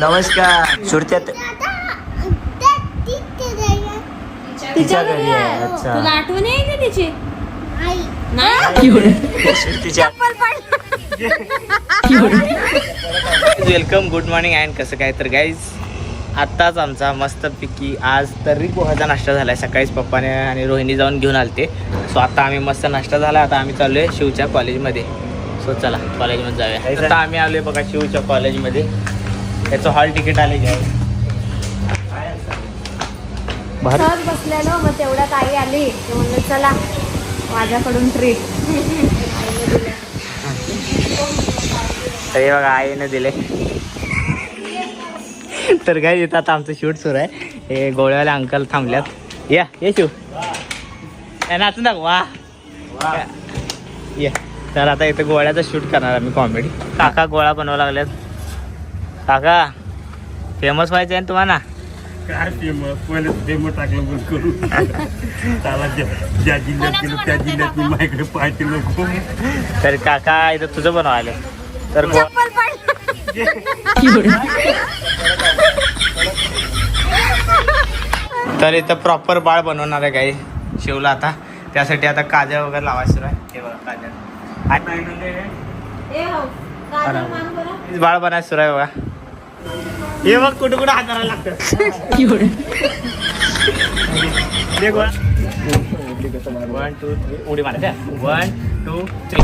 नमस्कार. सुरत्यात तिच्या घरी आहे. तुला अच्छा. आठवण आहे का तिची? नाही? सुरतीच्या वेलकम गुड मॉर्निंग अँड कसं काय तर गाईज आत्ताच आमचा मस्तपैकी आज तर्री पोहाचा नाश्ता झाला आहे सकाळीच पप्पाने आणि रोहिणी जाऊन घेऊन आलते. सो आता आम्ही मस्त नाश्ता झाला आता आम्ही चाललो आहे शिवच्या कॉलेजमध्ये सो चला कॉलेजमध्ये जाऊया. आता आम्ही आलो बघा शिवच्या कॉलेजमध्ये त्याचं हॉल तिकीट आले घ्या सहज बसलेलो मग तेवढ्यात आई आली. ते म्हणलं चला माझ्याकडून ट्रीट तरी बघा आईने दिले. तर काय येतं आता आमचं शूट सुरू आहे. हे गोळ्यावाले अंकल थांबल्यात. या ये शिव. नाचून दाख वा. ये. तर आता इथं गोळ्याचा शूट करणार आम्ही कॉमेडी काका गोळा बनवा लागल्यात. काका फेमस व्हायचं आहे ना तुम्हाला? काय फेमस पहिले फेमस टाकलं बंद करू त्याला ज्या ज्या जिल्ह्यात गेलो त्या जिल्ह्यात मी माझ्याकडे पाहते नको. तर काका इथं तुझं बनवायला. तर तर इथं प्रॉपर बाळ बनवणार आहे काही शिवला आता. त्यासाठी आता काजळ वगैरे लावायचं सुरू आहे. हे बघा काजळ. आणि बाळ बनायचं सुरू आहे बघा. हे बघ कुठं कुठं हात धरायला लागतं. वन टू थ्री उडी मारायचं वन टू थ्री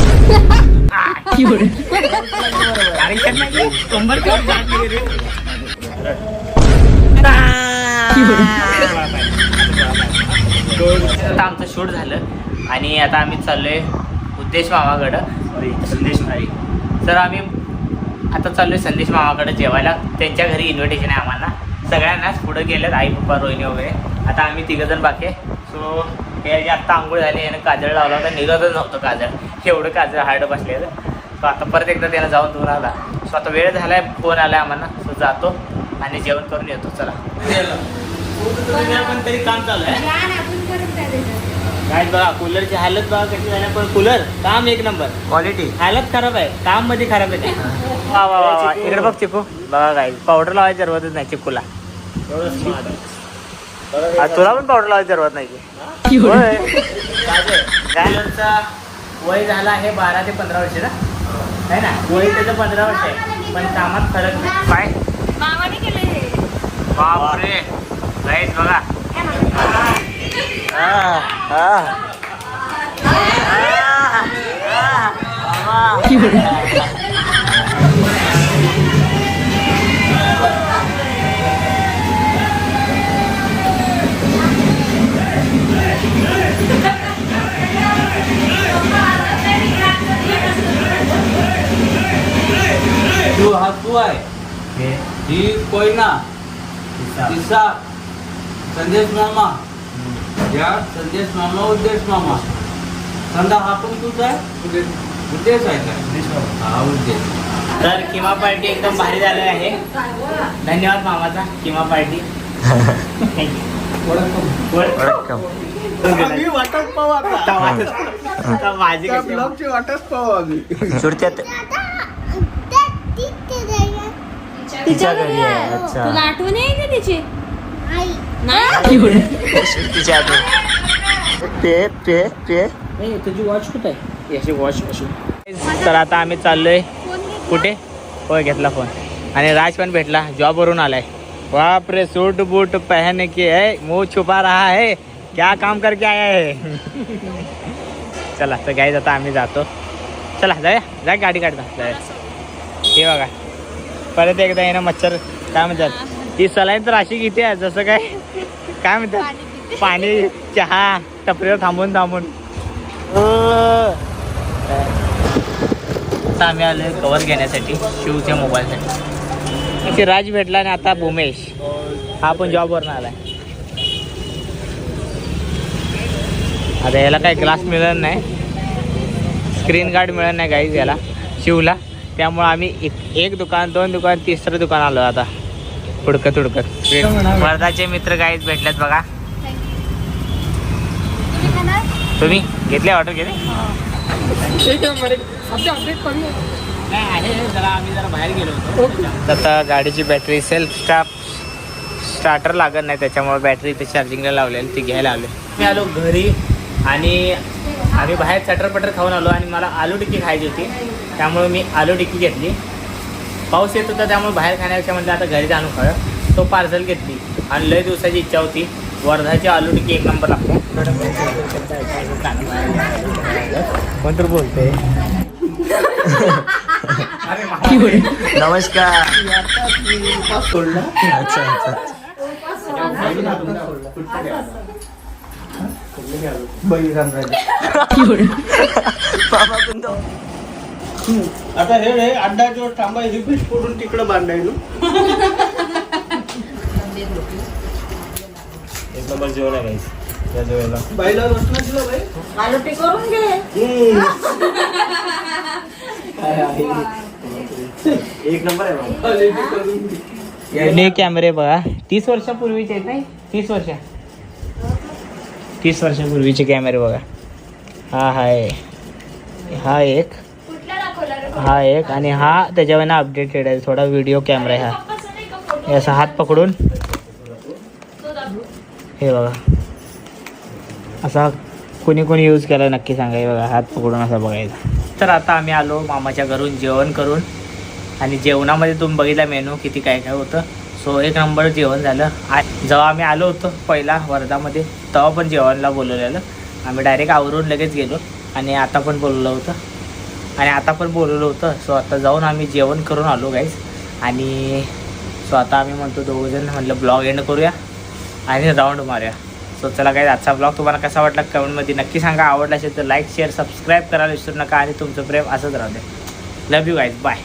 कंबर. आता आमचं शूट झालं आणि आता आम्ही चाललोय उद्देश मामाकडं. संदेश भाई. तर आम्ही आता चाललोय संदेश मामाकडे जेवायला. त्यांच्या घरी इन्व्हिटेशन आहे आम्हाला. सगळ्यांनाच पुढं गेलेत आई पप्पा रोहिणी वगैरे. आता आम्ही तिघंजण बाकी आहे. सो हे जे आत्ता आंघोळ झाली यानं काजळ लावला होता. निघतच नव्हतं काजळ. एवढं काजळ हार्ड बसलेलं. सो आता परत एकदा त्यानं जाऊन दूर आला सो आता वेळ झालाय फोन आलाय आम्हाला. सो जातो आणि जेवण करून येतो. चला. पण तरी काम चालू आहे काय बघा कूलरची हालत बघा कशी झाली. पण कूलर काम एक नंबर क्वालिटी हालत खराब आहे. काममध्ये खराब आहे. ते. वा वा इकडे बघ चिकू. बघा काय पावडर लावायची जरूरतच नाही चिकूला. तुला पण पावडर लावायची जरूरत नाही की. होय. वय झाला आहे बारा ते पंधरा वर्षाचा आहे ना? वय त्याचं पंधरा वर्ष आहे. पण कामात फरक नाही. काय? मामाने केले हे. बापरे. राईट बघा. तू हा तू आहे ही? कोयना तिसा संदेश मामा. या संदेश मामा उद्देश मामा. संदा हा पण तुझ आहे? उद्देश. आहे का? हा उद्देश. तर किमा पार्टी एकदम भारी झालेली आहे. धन्यवाद मामाचा किमा पार्टी. वाटत पाहू आता. माझी वाटच पाहू आम्ही. सुरत्यात. तिच्या घरी आहे, आहे. अच्छा. तुला आठवण आहे का तिची? नाही तिच्या पे पे पे तुझी वॉच कुठे आहे? याची वॉश तर आता आम्ही चाललोय. कुठे? होय घेतला फोन आणि राज पण भेटला. जॉब वरून आलाय. बाप रे सूट बूट पहन के है मुंह छुपा रहा है. क्या काम करके आया है? चला तर गाईज आता आम्ही जातो. चला जाऊया. जा गाडी काढता. जाऊया. हे बघा. परत एकदा येणं मच्छर काय म्हणतात? ही सलाईन तर अशी किती आहे जसं काय काय म्हणतात? पाणी चहा टपरीवर थांबून थांबून. आता आम्ही आलोय कवर घेण्यासाठी शिवच्या मोबाईलसाठी. इथे राज भेटला आणि आता भूमेश. हा पण जॉबवरून आलाय. आता याला काही ग्लास मिळत नाही. स्क्रीन गार्ड मिळत नाही गाईज याला. शिवला. त्यामुळे आम्ही एक एक दुकान दोन दुकान तिसरं दुकान आलो आता. हुडकत हुडकत वर्धाचे मित्र काहीच भेटलेत बघा. तुम्ही घेतले ऑर्डर घेते आता गाडीची बॅटरी सेल्फ स्टाफ स्टार्टर लागत नाही त्याच्यामुळे बॅटरी ते चार्जिंगला लावलेली ती घ्यायला आले मी आलो घरी आणि आम्ही बाहेर चटर पटर खाऊन आलो आणि मला आलू टिक्की खायची होती. त्यामुळे मी आलू टिक्की घेतली. पाऊस येत होता त्यामुळे बाहेर खाण्यापेक्षा म्हटलं आता घरी जाणून खाऊया तो पार्सल घेतली. आणि लय दिवसाची इच्छा होती. वर्धाची आलू टिक्की एक नंबर लागतो. कोण तर बोलते. नमस्कार. अच्छा. अच्छा. आता हे हे अड्डाच्या थांबायची पीठ पडून तिकडं बांधायचं. एक नंबर जेवण आहे. या जेवायला. बाईला तुला बाई. आलू ते करून घे. एक नंबर आहे ने कॅमेरे बघा. तीस वर्षापूर्वीचे आहेत नाही? तीस वर्ष. तीस वर्षापूर्वीचे कॅमेरे बघा. हा आहे हा एक. हा एक आणि हा त्याच्यावर अपडेटेड आहे थोडा व्हिडिओ कॅमेरा आहे हा. असा हात पकडून. हे बघा. असा कोणी कोणी यूज केला नक्की सांगा. हे बघा हात पकडून असा बघायचा. तर आता आम्ही आलो मामाच्या घरून जेवण करून. आणि जेवणामध्ये तुम्ही बघितला मेनू किती काय काय होतं. सो एक नंबर जेवण झालं. आ जेव्हा आम्ही आलो होतो पहिला वर्धामध्ये तेव्हा पण जेवणला बोलवलेलं. आम्ही डायरेक्ट आवरून लगेच गेलो आणि आता पण बोलवलं होतं. आणि आता पण बोलवलं होतं. सो आता जाऊन आम्ही जेवण करून आलो गाईज आणि सो आता आम्ही म्हणतो दोघंजण म्हटलं ब्लॉग एंड करूया आणि राऊंड मारूया. सो चला काय आजचा ब्लॉग तुम्हाला कसा वाटला कमेंटमध्ये नक्की सांगा. आवडला असेल तर लाईक शेअर सबस्क्राईब करायला विसरू नका आणि तुमचं प्रेम असंच राहू दे लव यू गाईज बाय